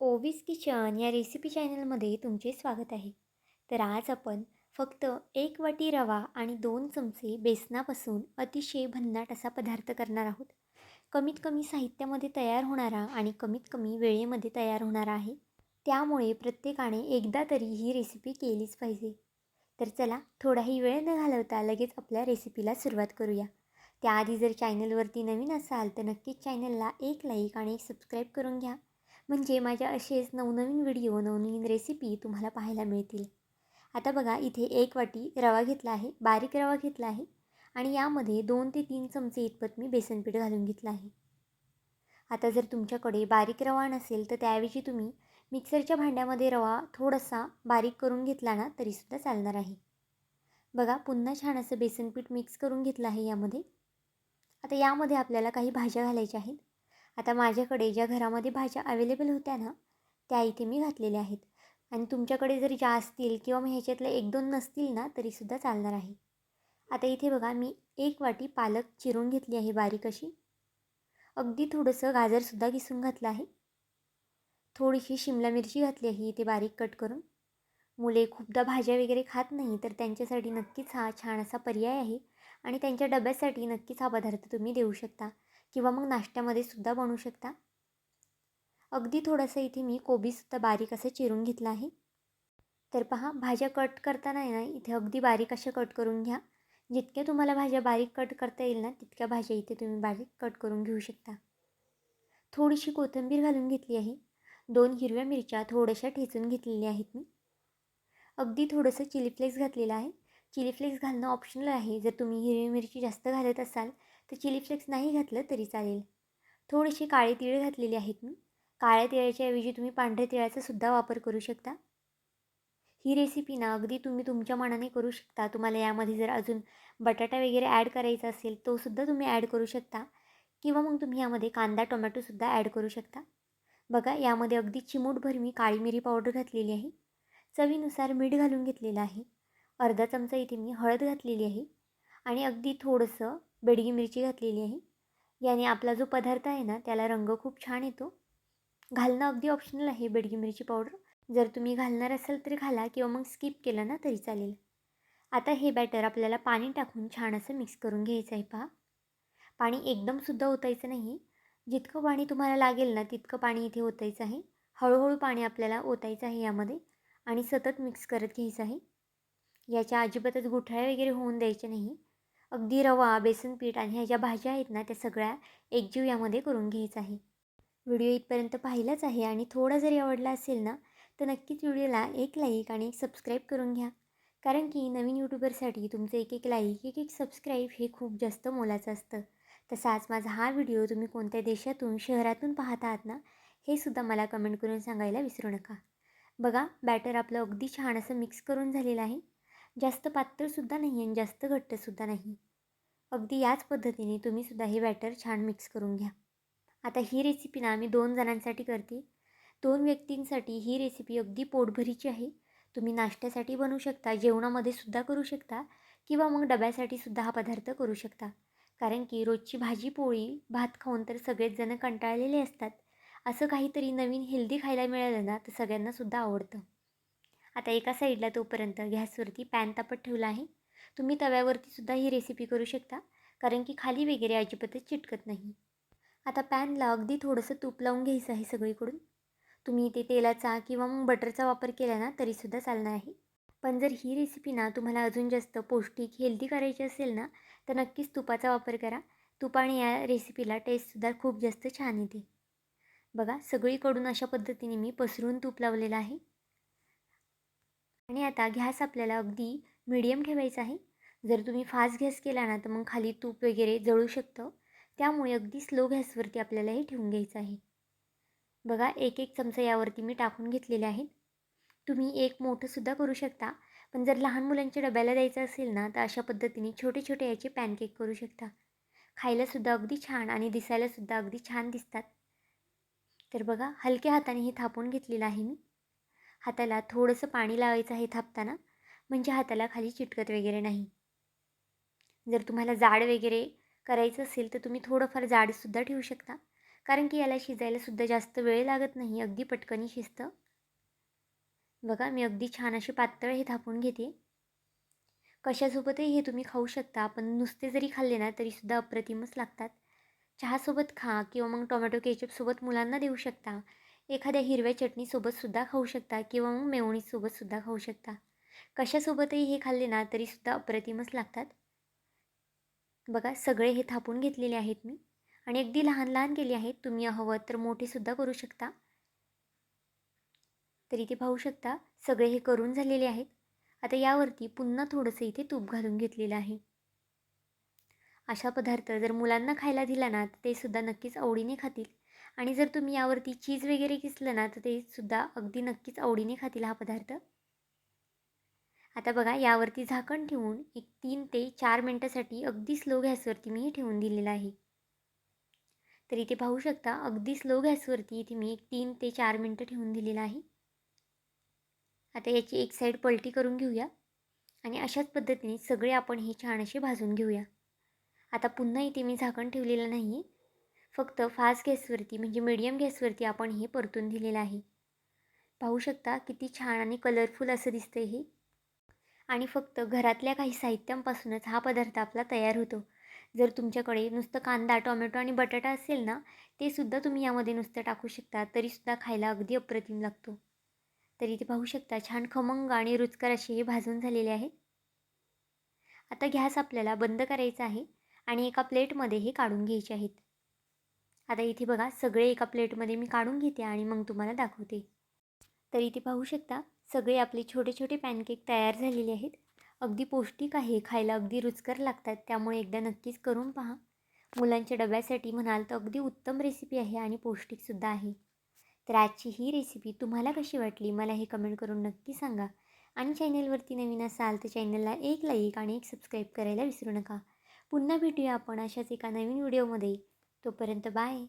ओवीस kitchen या recipe चॅनलमध्ये तुमचे स्वागत आहे. तर आज आपण फक्त एक वाटी रवा आणि दोन चमचे बेसनापासून अतिशय भन्नाट असा पदार्थ करणार आहोत. कमीत कमी साहित्यामध्ये तयार होणारा आणि कमीत कमी वेळेमध्ये तयार होणारा आहे. त्यामुळे प्रत्येकाने एकदा तरी ही रेसिपी केलीच पाहिजे. तर चला थोडाही वेळ न घालवता लगेच आपल्या रेसिपीला सुरुवात करूया. त्याआधी जर चॅनलवरती नवीन असाल तर नक्कीच चॅनलला एक लाईक आणि एक सबस्क्राईब करून घ्या. म्हणजे माझ्या असेच नवनवीन व्हिडिओ नवनवीन रेसिपी तुम्हाला पाहायला मिळतील. आता बघा इथे एक वाटी रवा घेतला आहे बारीक रवा घेतला आहे आणि यामध्ये दोन ते तीन चमचे इतपत मी बेसनपीठ घालून घेतलं आहे. आता जर तुमच्याकडे बारीक रवा नसेल तर त्याऐवजी तुम्ही मिक्सरच्या भांड्यामध्ये रवा थोडासा बारीक करून घेतला ना तरीसुद्धा चालणार आहे. बघा पुन्हा छान असं बेसनपीठ मिक्स करून घेतलं आहे यामध्ये. आता यामध्ये आपल्याला काही भाज्या घालायच्या आहेत. आता माझ्याकडे ज्या घरामध्ये भाज्या अवेलेबल होत्या ना त्या इथे मी घातलेल्या आहेत. आणि तुमच्याकडे जर ज्या असतील किंवा मग ह्याच्यातल्या एक दोन नसतील ना तरीसुद्धा चालणार आहे. आता इथे बघा मी एक वाटी पालक चिरून घेतली आहे बारीक अशी. अगदी थोडंसं गाजरसुद्धा किसून घातलं आहे. थोडीशी शिमला मिरची घातली आहे इथे बारीक कट करून. मुले खूपदा भाज्या वगैरे खात नाही तर त्यांच्यासाठी नक्कीच हा छान असा पर्याय आहे. आणि त्यांच्या डब्यासाठी नक्कीच हा पदार्थ तुम्ही देऊ शकता. किंवा मग नाश्त्यामध्ये सुद्धा बनवू शकता. अगदी थोडंसं इथे मी कोबीसुद्धा बारीक असं चिरून घेतलं आहे. तर पहा भाज्या कट करताना आहे ना इथे अगदी बारीक अशा कट करून घ्या. जितक्या तुम्हाला भाज्या बारीक कट करता येईल ना तितक्या भाज्या इथे तुम्ही बारीक कट करून घेऊ शकता. थोडीशी कोथिंबीर घालून घेतली आहे. दोन हिरव्या मिरच्या थोड्याशा ठेचून घेतलेल्या आहेत मी. अगदी थोडंसं चिली फ्लेक्स घातलेलं आहे. चिली फ्लेक्स घालणं ऑप्शनल आहे. जर तुम्ही हिरवी मिरची जास्त घालत असाल तर चिली फ्लेक्स नाही घातलं तरी चालेल. थोडीशी काळे तिळ घातलेले आहेत मी. काळ्या तिळाच्या ऐवजी तुम्ही पांढऱ्या तिळाचा सुद्धा वापर करू शकता. ही रेसिपी ना अगदी तुम्ही तुमच्या मनाने करू शकता. तुम्हाला यामध्ये जर अजून बटाटा वगैरे ॲड करायचा असेल तोसुद्धा तुम्ही ॲड करू शकता. किंवा मग तुम्ही यामध्ये कांदा टोमॅटोसुद्धा ॲड करू शकता. बघा यामध्ये अगदी चिमूटभर मी काळी मिरी पावडर घातलेली आहे. चवीनुसार मीठ घालून घेतलेलं आहे. अर्धा चमचा इथे मी हळद घातलेली आहे. आणि अगदी थोडंसं बेडगी मिरची घातलेली आहे. याने आपला जो पदार्थ आहे ना त्याला रंग खूप छान येतो. घालणं अगदी ऑप्शनल आहे बेडगी मिरची पावडर जर तुम्ही घालणार असाल तरी घाला किंवा मग स्किप केलं ना तरी चालेल. आता हे बॅटर आपल्याला पाणी टाकून छान असं मिक्स करून घ्यायचं आहे पहा. पाणी एकदमसुद्धा ओतायचं नाही. जितकं पाणी तुम्हाला लागेल ना तितकं पाणी इथे ओतायचं आहे. हळूहळू पाणी आपल्याला ओतायचं आहे यामध्ये आणि सतत मिक्स करत घ्यायचं आहे. याच्या अजिबातच गुठळ्या वगैरे होऊन द्यायच्या नाही. अगदी रवा बेसन पीठ आणि ह्या ज्या भाज्या आहेत ना त्या सगळ्या एकजीव यामध्ये करून घ्यायचं आहे. व्हिडिओ इथपर्यंत पाहिलाच आहे आणि थोडा जरी आवडला असेल ना तर नक्कीच व्हिडिओला एक लाईक आणि एक सबस्क्राईब करून घ्या. कारण की नवीन यूट्यूबरसाठी तुमचं एक एक लाईक एक एक सबस्क्राईब हे खूप जास्त मोलाचं असतं. तसाच माझा हा व्हिडिओ तुम्ही कोणत्या देशातून शहरातून पाहत आहात ना हे सुद्धा मला कमेंट करून सांगायला विसरू नका. बघा बॅटर आपलं अगदी छान असं मिक्स करून झालेलं आहे. जास्त पातळसुद्धा नाही आणि जास्त घट्टसुद्धा नाही. अगदी याच पद्धतीने तुम्हीसुद्धा हे बॅटर छान मिक्स करून घ्या. आता ही रेसिपी ना मी दोन जणांसाठी करते. दोन व्यक्तींसाठी ही रेसिपी अगदी पोटभरीची आहे. तुम्ही नाश्त्यासाठी बनवू शकता जेवणामध्ये सुद्धा करू शकता किंवा मग डब्यासाठी सुद्धा हा पदार्थ करू शकता. कारण की रोजची भाजी पोळी भात खाऊन तर सगळेच जण कंटाळलेले असतात. असं काहीतरी नवीन हेल्दी खायला मिळालं ना तर सगळ्यांनासुद्धा आवडतं. आता एका साईडला तोपर्यंत गॅसवरती पॅन तापत ठेवला आहे. तुम्ही तव्यावरती सुद्धा ही रेसिपी करू शकता कारण की खाली वगैरे अजिबातच चिटकत नाही. आता पॅनला अगदी थोडंसं तूप लावून घ्यायचं आहे सगळीकडून. तुम्ही ते तेलाचा किंवा मग बटरचा वापर केला ना तरीसुद्धा चालणार आहे. पण जर ही रेसिपी ना तुम्हाला अजून जास्त पौष्टिक हेल्दी करायची असेल ना तर नक्कीच तुपाचा वापर करा. तुपाने या रेसिपीला टेस्टसुद्धा खूप जास्त छान येते. बघा सगळीकडून अशा पद्धतीने मी पसरून तूप लावलेलं आहे. आणि आता गॅस आपल्याला अगदी मिडियम ठेवायचा आहे. जर तुम्ही फास्ट गॅस केला ना तर मग खाली तूप वगैरे जळू शकतं. त्यामुळे अगदी स्लो गॅसवरती आपल्याला हे ठेवून घ्यायचं आहे. बघा एक एक चमचा यावरती मी टाकून घेतलेले आहेत. तुम्ही एक मोठंसुद्धा करू शकता. पण जर लहान मुलांच्या डब्याला द्यायचं असेल ना तर अशा पद्धतीने छोटे छोटे याचे पॅनकेक करू शकता. खायलासुद्धा अगदी छान आणि दिसायलासुद्धा अगदी छान दिसतात. तर बघा हलक्या हाताने हे थापून घेतलेलं आहे मी. हाताला थोडंसं पाणी लावायचं आहे थापताना म्हणजे हाताला खाली चिटकत वगैरे नाही. जर तुम्हाला जाड वगैरे करायचं असेल तर तुम्ही थोडंफार जाडसुद्धा ठेवू शकता. कारण की याला शिजायलासुद्धा जास्त वेळ लागत नाही. अगदी पटकनी शिजतं. बघा मी अगदी छान असे पातळ हे थापून घेते. कशासोबतही हे तुम्ही खाऊ शकता. पण नुसते जरी खाल्ले ना तरीसुद्धा अप्रतिमच लागतात. चहासोबत खा किंवा मग टोमॅटो केचपसोबत मुलांना देऊ शकता. एखाद्या हिरव्या चटणीसोबतसुद्धा खाऊ शकता किंवा मग मेवणीसोबतसुद्धा खाऊ शकता. कशासोबतही हे खाल्ले ना तरीसुद्धा अप्रतिमच लागतात. बघा सगळे हे थापून घेतलेले आहेत मी. आणि अगदी लहान लहान केले आहेत. तुम्ही हवं तर मोठेसुद्धा करू शकता. तरी ते पाहू शकता सगळे हे करून झालेले आहेत. आता यावरती पुन्हा थोडंसं इथे तूप घालून घेतलेलं आहे. अशा पदार्थ जर मुलांना खायला दिला ना तर ते सुद्धा नक्कीच आवडीने खातील. आणि जर तुम्ही यावरती चीज वगैरे किसलं ना तर ते सुद्धा अगदी नक्कीच आवडीने खातील हा पदार्थ. आता बघा यावरती झाकण ठेवून एक तीन ते चार मिनटासाठी अगदी स्लो गॅसवरती मी ठेवून दिलेलं आहे. तर इथे पाहू शकता अगदी स्लो गॅसवरती इथे मी एक तीन ते चार मिनटं ठेवून दिलेलं आहे. आता याची एक साईड पलटी करून घेऊया आणि अशाच पद्धतीने सगळे आपण हे छान असे भाजून घेऊया. आता पुन्हा इथे मी झाकण ठेवलेलं नाही आहे फक्त फास्ट गॅसवरती म्हणजे मिडियम गॅसवरती आपण हे परतून दिलेलं आहे. पाहू शकता किती छान आणि कलरफुल असं दिसतं हे. आणि फक्त घरातल्या काही साहित्यांपासूनच हा पदार्थ आपला तयार होतो. जर तुमच्याकडे नुसतं कांदा टोमॅटो आणि बटाटा असेल ना ते सुद्धा तुम्ही यामध्ये नुसतं टाकू शकता तरीसुद्धा खायला अगदी अप्रतिम लागतो. तरी ते पाहू शकता छान खमंग आणि रुचकर असे हे भाजून झालेले आहे आता गॅस आपल्याला बंद करायचा आहे आणि एका प्लेटमध्ये हे काढून घ्यायचे आहेत. आता इथे बघा सगळे एका प्लेटमध्ये मी काढून घेते आणि मग तुम्हाला दाखवते. तर इथे पाहू शकता सगळे आपले छोटे छोटे पॅनकेक तयार झालेले आहेत. अगदी पौष्टिक आहे खायला अगदी रुचकर लागतात त्यामुळे एकदा नक्कीच करून पहा. मुलांच्या डब्यासाठी म्हणाल तर अगदी उत्तम रेसिपी आहे आणि पौष्टिकसुद्धा आहे. तर आजची ही रेसिपी तुम्हाला कशी वाटली मला हे कमेंट करून नक्की सांगा. आणि चॅनलवरती नवीन असाल तर चॅनलला एक लाईक आणि एक सबस्क्राईब करायला विसरू नका. पुन्हा भेटूया आपण अशाच एका नवीन व्हिडिओमध्ये तोपर्यंत बाय.